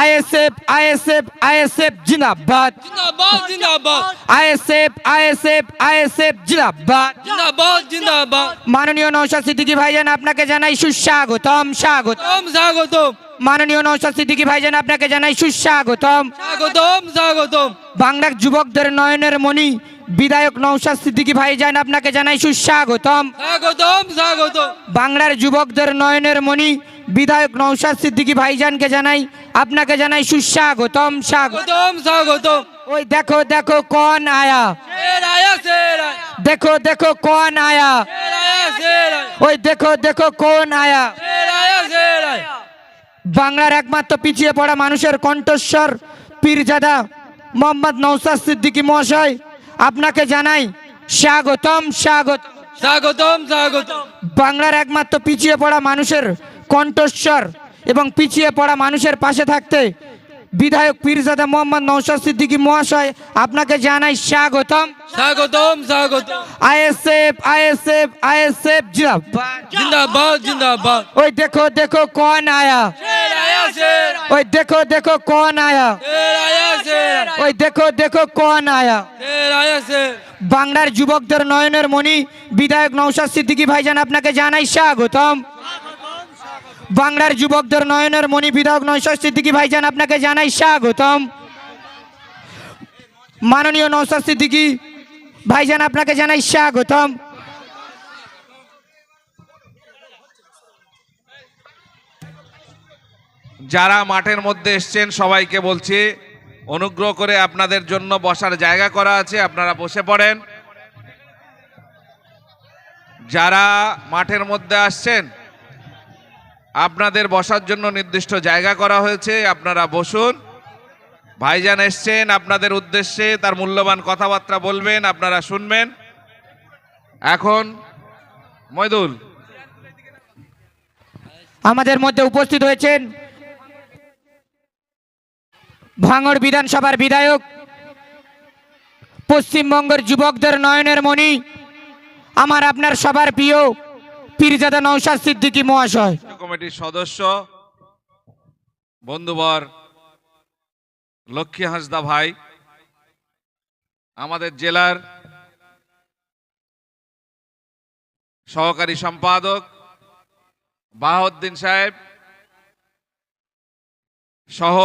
ISF ISF ISF জিন্দাবাদ জিন্দাবাদ জিন্দাবাদ আইএসএফ আইএসএফ আইএসএফ জিন্দাবাদ জিন্দাবাদ জিন্দাবাদ মাননীয় নৌশাদ সিদ্দিকী ভাইজান আপনাকে জানাই সুস্বাগতম স্বাগত ওম স্বাগতম। মাননীয় নৌশাদ সিদ্দিকী ভাইজান আপনাকে জানাই সুস্বাগতম। স্বাগতম স্বাগতম। বাংলার যুবকদের নয়নের মণি বিধায়ক নৌশাদ সিদ্দিকী ভাইজান আপনাকে জানাই সুস্বাগতম। স্বাগতম স্বাগতম। বাংলার যুবকদের নয়নের মণি বিধায়ক নৌশাদ সিদ্দিকী ভাইজানকে জানাই আপনাকে জানাই সুস্বাগতম স্বাগত স্বাগতম স্বাগতম। ওই দেখো দেখো কন আয়া। দেখো দেখো কন আয়া। ওই দেখো দেখো কোন আয়া। বাংলার একমাত্র পিছিয়ে পড়া মানুষের কণ্ঠস্বর পীরজাদা মোহাম্মদ নৌসাদ সিদ্দিকী মহাশয় আপনাকে জানাই স্বাগতম স্বাগত স্বাগতম স্বাগতম। বাংলার একমাত্র পিছিয়ে পড়া মানুষের কণ্ঠস্বর এবং পিছিয়ে পড়া মানুষের পাশে থাকতে বিধায়ক পীরজাদা মোহাম্মদ নৌশাদ সিদ্দিকী মহাশয় আপনাকে জানাই স্বাগতম। স্বাগতম স্বাগত আইএসএফ আইএসএফ আইএসএফ জিন্দাবাদ। জিন্দাবাদ ওই দেখো দেখো কোন আয়া। ওই দেখো দেখো কোন আয়া। ওই দেখো দেখো কোন আয়া। বাংলার যুবকদের নয়নের মণি বিধায়ক নৌসাদ সিদ্দিকী ভাইজান আপনাকে জানাই স্বাগতম। বাংলার যুবকদের নয়নের মণি বিধায়ক নৌশাদ সিদ্দিকী ভাইজান আপনাকে জানাই স্বাগতম। মাননীয় নৌশাদ সিদ্দিকী ভাইজান আপনাকে জানাই স্বাগতম। যারা মাঠের মধ্যে এসছেন, সবাইকে বলছি, অনুগ্রহ করে আপনাদের জন্য বসার জায়গা করা আছে, আপনারা বসে পড়েন। যারা মাঠের মধ্যে আসছেন আপনাদের বসার জন্য নির্দিষ্ট জায়গা করা হয়েছে, আপনারা বসুন। ভাইজান এসছেন, আপনাদের উদ্দেশ্যে তার মূল্যবান কথাবার্তা বলবেন, আপনারা শুনবেন। এখন ময়দুল আমাদের মধ্যে উপস্থিত হয়েছেন ভাঙড় বিধানসভার বিধায়ক, পশ্চিমবঙ্গের যুবকদের নয়নের মণি, আমার আপনার সবার প্রিয় পীরজাদা নৌশাদ সিদ্দিকী মহাশয়। কমিটির সদস্য, বন্ধুবর লক্ষ্মী হাসদা ভাই, আমাদের জেলার সহকারী সম্পাদক বাহাউদ্দিন সাহেব সহ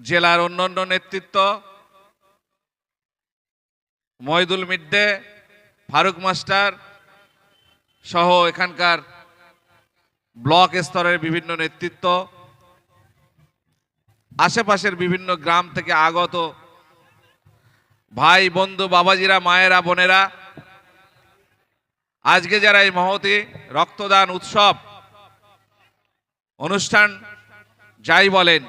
জেলার অন্যান্য নেতৃত্ব মহিদুল মিড্ডে ফারুক মাস্টার সহ এখানকার ব্লক স্তরের বিভিন্ন নেতৃত্ব, আশেপাশের বিভিন্ন গ্রাম থেকে আগত ভাই, বন্ধু, বাবাজিরা, মায়েরা, বোনেরা, আজকে যারা এই মহতি রক্তদান উৎসব অনুষ্ঠান যাই বলেন,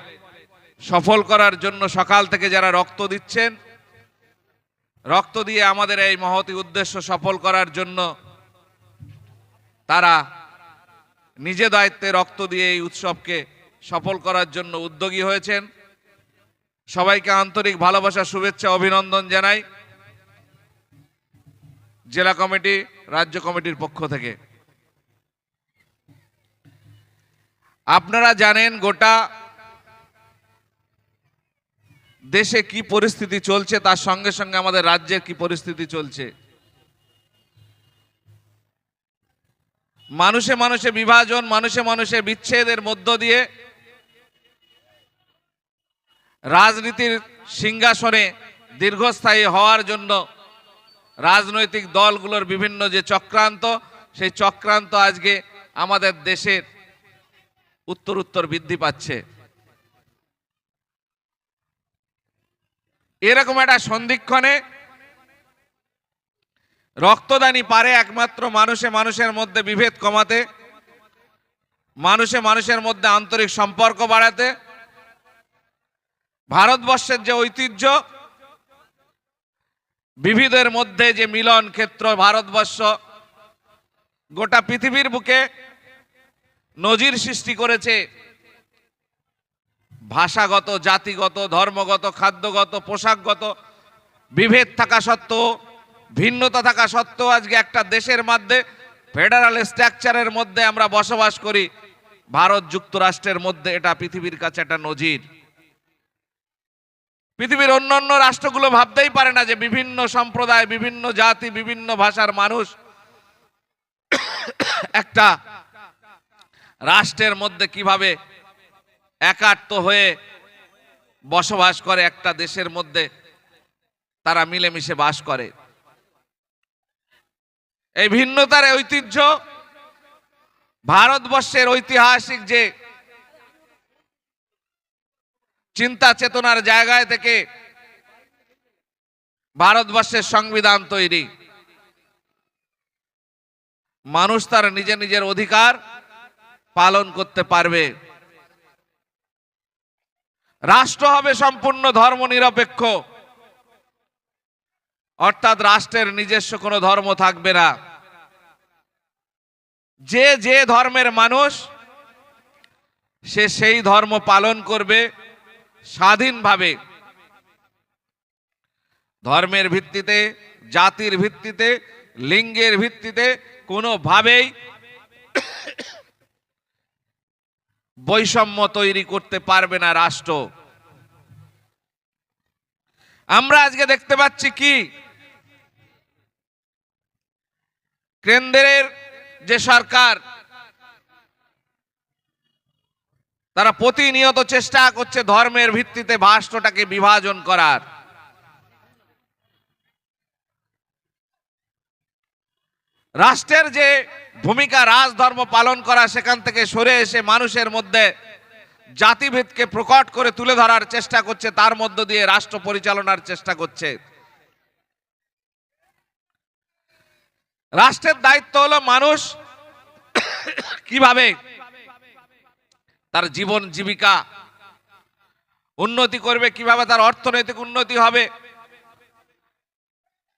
সফল করার জন্য সকাল থেকে যারা রক্ত দিচ্ছেন রক্ত দিয়ে আমাদের এই মহতি উদ্দেশ্য সফল করার জন্য তারা নিজে দায়িত্বে রক্ত দিয়ে এই উৎসবকে সফল করার জন্য উদ্যোগী হয়েছেন। সবাইকে আন্তরিক ভালোবাসা, শুভেচ্ছা, অভিনন্দন জানাই জেলা কমিটি, রাজ্য কমিটির পক্ষ থেকে। আপনারা জানেন গোটা দেশে কি পরিস্থিতি চলছে, তার সঙ্গে সঙ্গে আমাদের রাজ্যের কি পরিস্থিতি চলছে? মানুষে মানুষে বিভাজন, মানুষে মানুষে বিচ্ছেদের মধ্য দিয়ে রাজনীতির সিংহাসনে দীর্ঘস্থায়ী হওয়ার জন্য রাজনৈতিক দলগুলোর বিভিন্ন যে চক্রান্ত, সেই চক্রান্ত আজকে আমাদের দেশের উত্তর উত্তর বৃদ্ধি পাচ্ছে। এরকম একটা সন্ধিক্ষণে রক্তদানই পারে একমাত্র মানুষে মানুষের মধ্যে বিভেদ কমাতে, মানুষে মানুষের মধ্যে আন্তরিক সম্পর্ক বাড়াতে। ভারতবর্ষের যে ঐতিহ্য বিবিধের মধ্যে যে মিলন ক্ষেত্র ভারতবর্ষ, গোটা পৃথিবীর বুকে নজির সৃষ্টি করেছে। ভাষাগত, জাতিগত, ধর্মগত, খাদ্যগত, পোশাকগত বিভেদ থাকা সত্ত্বেও, ভিন্নতা থাকা সত্ত্বেও আজকে একটা দেশের মধ্যে ফেডারাল স্ট্রাকচারের মধ্যে আমরা বসবাস করি। ভারত যুক্তরাষ্ট্রের মধ্যে এটা পৃথিবীর কাছে একটা নজির। পৃথিবীর অন্যান্য রাষ্ট্রগুলো ভাবতেই পারে না যে বিভিন্ন সম্প্রদায়, বিভিন্ন জাতি, বিভিন্ন ভাষার মানুষ একটা রাষ্ট্রের মধ্যে কীভাবে একাত্ম হয়ে বসবাস করে একটা দেশের মধ্যে, তারা মিলেমিশে বাস করে। এই ভিন্নতার ঐতিহ্য, ভারতবর্ষের ঐতিহাসিক যে চিন্তা চেতনার জায়গায় থেকে ভারতবর্ষের সংবিধান তৈরি, মানুষ তার নিজের নিজের অধিকার পালন করতে পারবে। রাষ্ট্র হবে সম্পূর্ণ ধর্ম নিরপেক্ষ অর্থাৎ রাষ্ট্রের নিজস্ব কোনো ধর্ম থাকবে না। যে যে ধর্মের মানুষ, সে সেই ধর্ম পালন করবে স্বাধীনভাবে। ধর্মের ভিত্তিতে, জাতির ভিত্তিতে, লিঙ্গের ভিত্তিতে কোনোভাবেই বৈষম্য তৈরি করতে পারবে না রাষ্ট্র। আমরা আজকে দেখতে পাচ্ছি কি? কেন্দ্রের যে সরকার, তারা প্রতিনিয়ত চেষ্টা করছে ধর্মের ভিত্তিতে রাষ্ট্রটাকে বিভাজন করার। রাষ্ট্রের যে ভূমিকা, রাজধর্ম পালন করা, সেখান থেকে সরে এসে মানুষের মধ্যে জাতিভেদকে প্রকট করে তুলে ধরার চেষ্টা করছে, তার মধ্য দিয়ে রাষ্ট্র পরিচালনার চেষ্টা করছে। রাষ্ট্রের দায়িত্ব হলো মানুষ কীভাবে তার জীবন, জীবিকা উন্নতি করবে, কীভাবে তার অর্থনৈতিক উন্নতি হবে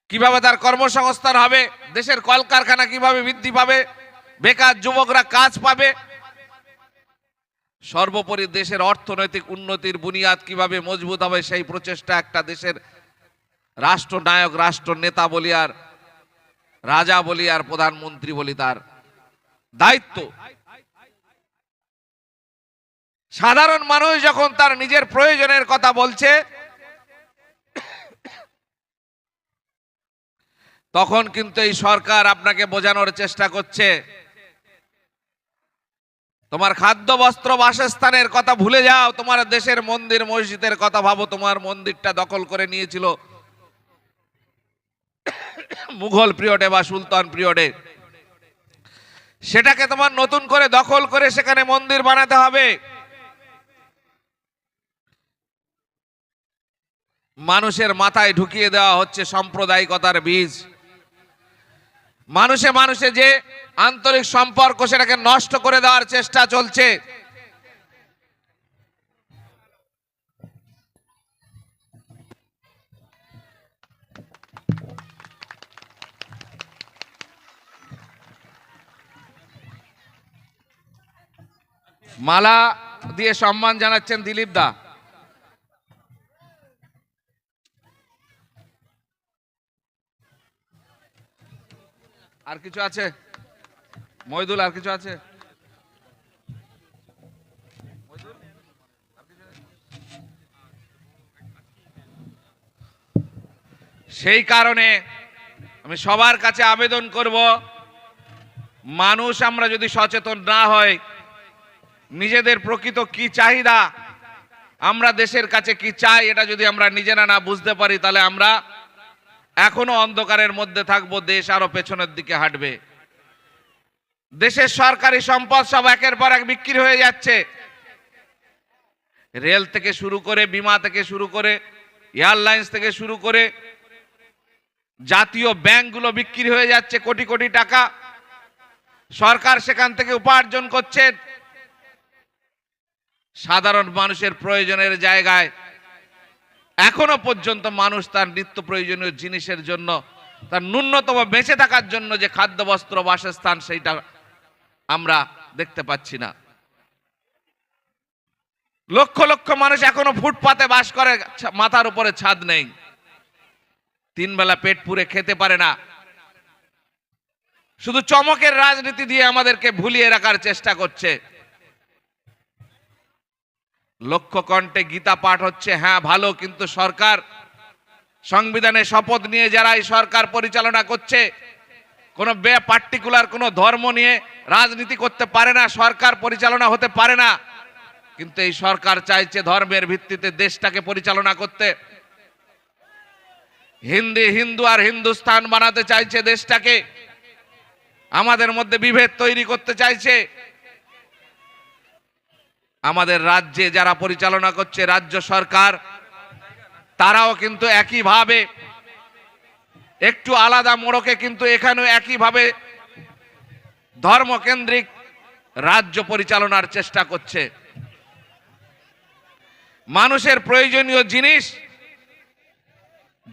কীভাবে তার কর্মসংস্থান হবে? দেশের কলকারখানা কীভাবে বৃদ্ধি পাবে? বেকার যুবকরা কাজ পাবে? সর্বোপরি দেশের অর্থনৈতিক উন্নতির বুনিয়াদ কীভাবে মজবুত হবে সেই প্রচেষ্টা একটা দেশের রাষ্ট্রনায়ক রাষ্ট্র নেতা বলি আর রাজা বলি আর প্রধানমন্ত্রী বলি তার দায়িত্ব। সাধারণ মানুষ যখন তার নিজের প্রয়োজনের কথা বলছে তখন কিন্তু এই সরকার আপনাকে বোঝানোর চেষ্টা করছে। তোমার খাদ্য, বস্ত্র, বাসস্থানের কথা ভুলে যাও। তোমার দেশের মন্দির, মসজিদের কথা ভাবো। তোমার মন্দিরটা দখল করে নিয়েছিল মুঘল পিরিয়ডে বা সুলতান পিরিয়ডে। সেটাকে তোমার নতুন করে দখল করে সেখানে মন্দির বানাতে হবে। মানুষের মাথায় ঢুকিয়ে দেওয়া হচ্ছে সাম্প্রদায়িকতার বীজ। মানুষে মানুষে যে আন্তরিক সম্পর্ক সেটাকে নষ্ট করে দেওয়ার চেষ্টা চলছে। মালা দিয়ে সম্মান জানাচ্ছেন দিলীপ দা। আর কিছু আছে? মইদুল, আর কিছু আছে? সেই কারণে আমি সবার কাছে আবেদন করব, মানুষ আমরা যদি সচেতন না হয় নিজেদের প্রকৃত কি চাহিদা? আমরা দেশের কাছে কি চাই? এটা যদি আমরা নিজেরা না বুঝতে পারি, তাহলে আমরা এখনও অন্ধকারের মধ্যে থাকব, দেশ আরও পেছনের দিকে হাঁটবে। দেশের সরকারি সম্পদ সব একের পর এক বিক্রি হয়ে যাচ্ছে। রেল থেকে শুরু করে, বিমা থেকে শুরু করে, এয়ারলাইন্স থেকে শুরু করে, জাতীয় ব্যাংকগুলো বিক্রি হয়ে যাচ্ছে কোটি কোটি টাকা। সরকার সেখান থেকে উপার্জন করছে। সাধারণ মানুষের প্রয়োজনের জায়গায় এখনও পর্যন্ত মানুষ তার নিত্য প্রয়োজনীয় জিনিসের জন্য, তার ন্যূনতম বেঁচে থাকার জন্য যে খাদ্য, বস্ত্র, বাসস্থান, সেইটা আমরা দেখতে পাচ্ছি না। লক্ষ লক্ষ মানুষ এখনও ফুটপাতে বাস করে মাথার উপরে ছাদ নেই। তিন বেলা পেট পুরে খেতে পারে না। শুধু চমকের রাজনীতি দিয়ে আমাদেরকে ভুলিয়ে রাখার চেষ্টা করছে। লক্ষ্য কণ্ঠে গীতা পাঠ হচ্ছে হ্যাঁ ভালো, কিন্তু সরকার সংবিধানে শপথ নিয়ে যারা এই সরকার পরিচালনা করছে, কোনো বে পার্টিকুলার কোনো ধর্ম নিয়ে রাজনীতি করতে পারে না, সরকার পরিচালনা হতে পারে না। কিন্তু এই সরকার চাইছে ধর্মের ভিত্তিতে দেশটাকে পরিচালনা করতে। হিন্দি, হিন্দু আর হিন্দুস্তান বানাতে চাইছে দেশটাকে। আমাদের মধ্যে বিভেদ তৈরি করতে চাইছে। আমাদের রাজ্যে যারা পরিচালনা করছে রাজ্য সরকার, তারাও কিন্তু একইভাবে একটু আলাদা মোড়কে কিন্তু এখানেও একইভাবে ধর্মকেন্দ্রিক রাজ্য পরিচালনার চেষ্টা করছে। মানুষের প্রয়োজনীয় জিনিস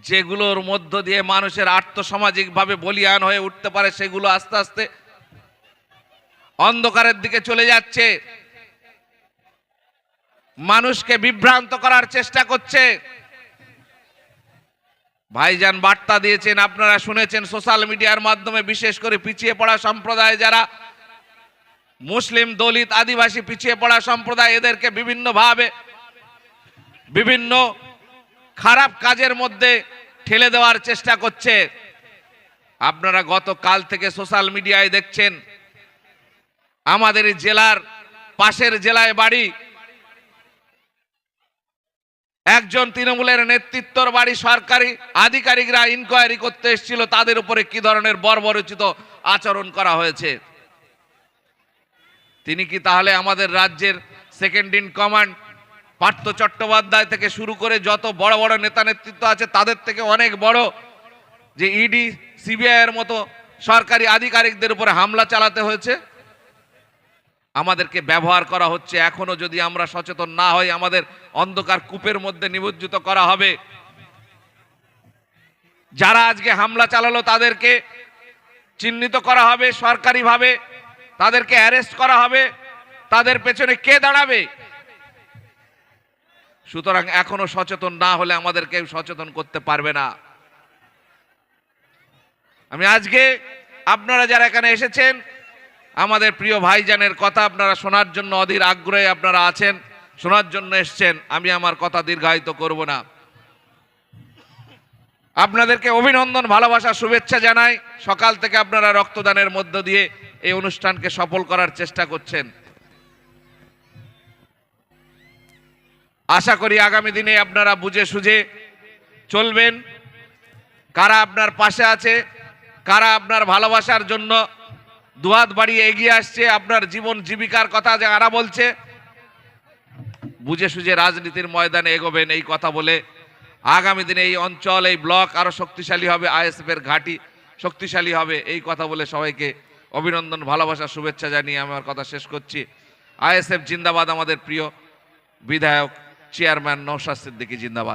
যেগুলোর মধ্য দিয়ে মানুষের আর্থসামাজিকভাবে বলিয়ান হয়ে উঠতে পারে, সেগুলো আস্তে আস্তে অন্ধকারের দিকে চলে যাচ্ছে। মানুষকে বিভ্রান্ত করার চেষ্টা করছে। ভাইজান বার্তা দিয়েছেন, আপনারা শুনেছেন সোশ্যাল মিডিয়ার মাধ্যমে, বিশেষ করে পিছিয়ে পড়া সম্প্রদায় যারা মুসলিম দলিত আদিবাসী পিছিয়ে পড়া সম্প্রদায়, এদেরকে বিভিন্নভাবে বিভিন্ন খারাপ কাজের মধ্যে ঠেলে দেওয়ার চেষ্টা করছে। আপনারা গতকাল থেকে সোশ্যাল মিডিয়ায় দেখছেন, আমাদের জেলার পাশের জেলায় বাড়ি একজন তৃণমূলের নেতৃত্বর বাড়ি সরকারি আধিকারিকরা ইনকোয়ারি করতে এসেছিল, তাদের উপরে কি ধরনের বর্বরচিত আচরণ করা হয়েছে? তিনি কি তাহলে আমাদের রাজ্যের second in command Partha Chattopadhyay থেকে শুরু করে যত বড় বড় নেতা নেতৃত্ব আছে, তাদের থেকে অনেক বড় যে ইডি সিবিআই এর মতো সরকারি আধিকারিকদের উপরে হামলা চালাতে হয়েছে? আমাদেরকে ব্যবহার করা হচ্ছে। এখনও যদি আমরা সচেতন না হই, আমাদের অন্ধকার কূপের মধ্যে নিমজ্জিত করা হবে। যারা আজকে হামলা চালালো, তাদেরকে চিহ্নিত করা হবে সরকারিভাবে। তাদেরকে অ্যারেস্ট করা হবে। তাদের পেছনে কে দাঁড়াবে? সুতরাং এখনও সচেতন না হলে আমাদের কেউ সচেতন করতে পারবে না। আমি আজকে আপনারা যারা এখানে এসেছেন আমাদের প্রিয় ভাইজানের কথা আপনারা শোনার জন্য অধীর আগ্রহে আপনারা আছেন, শোনার জন্য এসছেন, আমি আমার কথা দীর্ঘায়িত করব না। আপনাদেরকে অভিনন্দন, ভালোবাসা, শুভেচ্ছা জানাই। সকাল থেকে আপনারা রক্তদানের মধ্য দিয়ে এই অনুষ্ঠানকে সফল করার চেষ্টা করছেন। আশা করি আগামী দিনে আপনারা বুঝে সুঝে চলবেন। কারা আপনার পাশে আছে, কারা আপনার ভালোবাসার জন্য দুহাত বাড়িয়ে এগিয়ে আসছে আপনার জীবন জীবিকার কথা যে যারা বলছে। বুঝে সুঝে রাজনীতির ময়দানে এগোবেন এই কথা বলে আগামী দিনে এই অঞ্চল, এই ব্লক আরও শক্তিশালী হবে, আইএসএফ এর ঘাঁটি শক্তিশালী হবে, এই কথা বলে সবাইকে অভিনন্দন, ভালোবাসা, শুভেচ্ছা জানিয়ে আমি আমার কথা শেষ করছি। আইএসএফ জিন্দাবাদ আমাদের প্রিয় বিধায়ক, চেয়ারম্যান নৌশাদ সিদ্দিকী জিন্দাবাদ।